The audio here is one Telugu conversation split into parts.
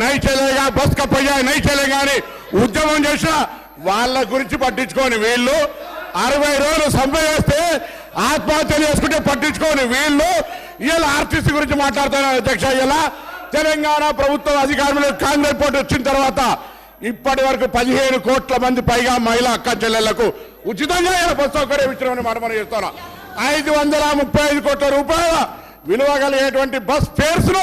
నై చెలేగా బస్ కప్పయ్యా నై చెలేగా అని ఉద్యమం చేసిన వాళ్ళ గురించి పట్టించుకోని వీళ్ళు. అరవై రోజులు సమ్మె చేస్తే ఆత్మహత్యలు చేసుకుంటే పట్టించుకోని వీళ్ళు. ఇలా ఆర్టీసీ గురించి మాట్లాడుతున్నారు అధ్యక్ష ఇలా తెలంగాణ ప్రభుత్వం అధికారంలో కాంగ్రెస్ పార్టీ వచ్చిన తర్వాత ఇప్పటి వరకు పదిహేను కోట్ల మంది పైగా మహిళా అక్క చెల్లెళ్ళకు ఉచితంగా ఇలా బస్ సౌకర్యం ఇచ్చినామని మనం చేస్తున్నాం. ఐదు వందల ముప్పై ఐదు కోట్ల రూపాయల విలువ కలిగేటువంటి బస్ ఫేర్స్ను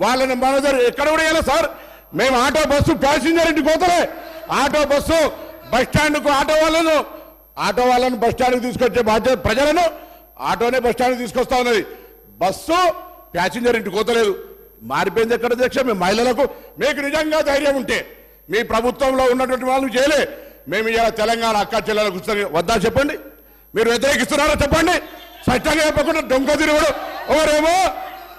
వాళ్ళని మన ఎక్కడ కూడా సార్. మేము ఆటో బస్సు ప్యాసింజర్ ఇంటికి పోతలే. ఆటో బస్సు బస్ స్టాండ్కు ఆటో వాళ్ళను ఆటో వాళ్ళను బస్ స్టాండ్కి తీసుకొచ్చే బాధ్యత ప్రజలను ఆటోనే బస్ స్టాండ్కి తీసుకొస్తా ఉన్నది. బస్సు ప్యాసింజర్ ఇంటికి పోతలేదు. మారిపోయింది ఎక్కడ అధ్యక్ష? మేము మహిళలకు. మీకు నిజంగా ధైర్యం ఉంటే మీ ప్రభుత్వంలో ఉన్నటువంటి వాళ్ళు చేయలే. మేము ఇలా తెలంగాణ అక్క చెల్లెలకు కూర్చొని వద్దా చెప్పండి? మీరు వ్యతిరేకిస్తున్నారా చెప్పండి? స్పష్టంగా చెప్పకుండా డొంక తిరుగుడు. ఎవరేమో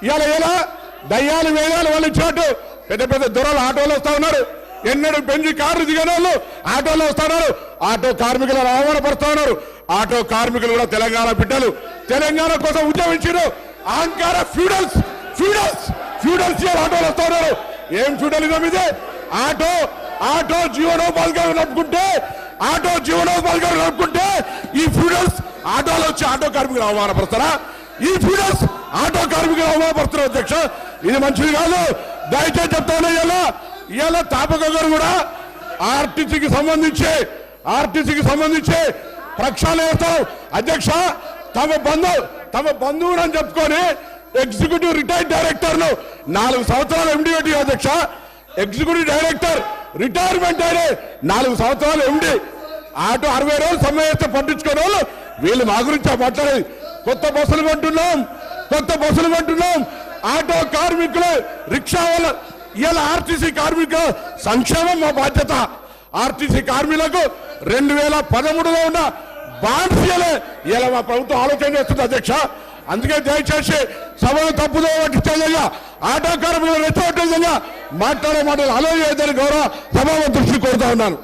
ఇలా ఇలా దయ్యాలు వేయాలు వాళ్ళు ఇచ్చినట్టు పెద్ద పెద్ద దొరలు ఆటోలు వస్తా ఉన్నారు. ఎన్నడూ బెంజి కార్లు దిగిన వాళ్ళు ఆటోలో వస్తా ఉన్నారు. ఆటో కార్మికులను అవమానపరుస్తా ఉన్నారు. ఆటో కార్మికులు కూడా తెలంగాణ బిడ్డలు. తెలంగాణ కోసం ఉద్యమించారు. అహంకార ఫ్యూడల్స్ ఫ్యూడల్స్ ఫ్యూడల్స్ ఆటోలు వస్తా ఉన్నారు. ఏం ఫ్యూడలిజం ఇది? ఆటో ఆటో జీవనోపాధిగా నడుపుకుంటే ఆటో జీవనోపాధిగా నడుపుకుంటే ఈ ఫ్యూడల్స్ ఆటోలో వచ్చి ఆటో కార్మికులు అవమానపరుస్తారా? ఈ ఫ్యూడల్స్ ఆటో కార్మికులు అవమానపరుస్తున్నారు అధ్యక్ష. ఇది మంచిది కాదు. దయచేసి చెప్తాను ఇలా ఇలా తాపక గారు కూడా ఆర్టీసీకి సంబంధించి ఆర్టీసీకి సంబంధించి ప్రక్షాళన చేస్తాం. అధ్యక్ష తమ బంధు తమ బంధువులు అని చెప్పుకొని ఎగ్జిక్యూటివ్ రిటైర్డ్ డైరెక్టర్ను నాలుగు సంవత్సరాలు ఎండి అధ్యక్ష. ఎగ్జిక్యూటివ్ డైరెక్టర్ రిటైర్మెంట్ అయినే నాలుగు సంవత్సరాలు ఎండి ఆటో అరవై రోజులు సమ్మె చేస్తే పట్టించుకునే వాళ్ళు వీళ్ళు మా గురించి మాట్లాడేది. కొత్త బస్సులు కొంటున్నాం కొత్త బస్సులు కొంటున్నాం. ఆటో కార్మికులు రిక్షా వాళ్ళ ఇవాళ ఆర్టీసీ కార్మికుల సంక్షేమం మా బాధ్యత. ఆర్టీసీ కార్మికులకు రెండు వేల పదమూడులో ఉన్న బాండ్స్ ఇలా మా ప్రభుత్వం ఆలోచన చేస్తుంది అధ్యక్ష. అందుకే దయచేసి సభను తప్పుదో పట్టించే ఆటో కార్మికులు రెచ్చగొట్టే మాట్లాడే మాటలు ఆలోచన గౌరవ సభ దృష్టి కోరుతా ఉన్నాను.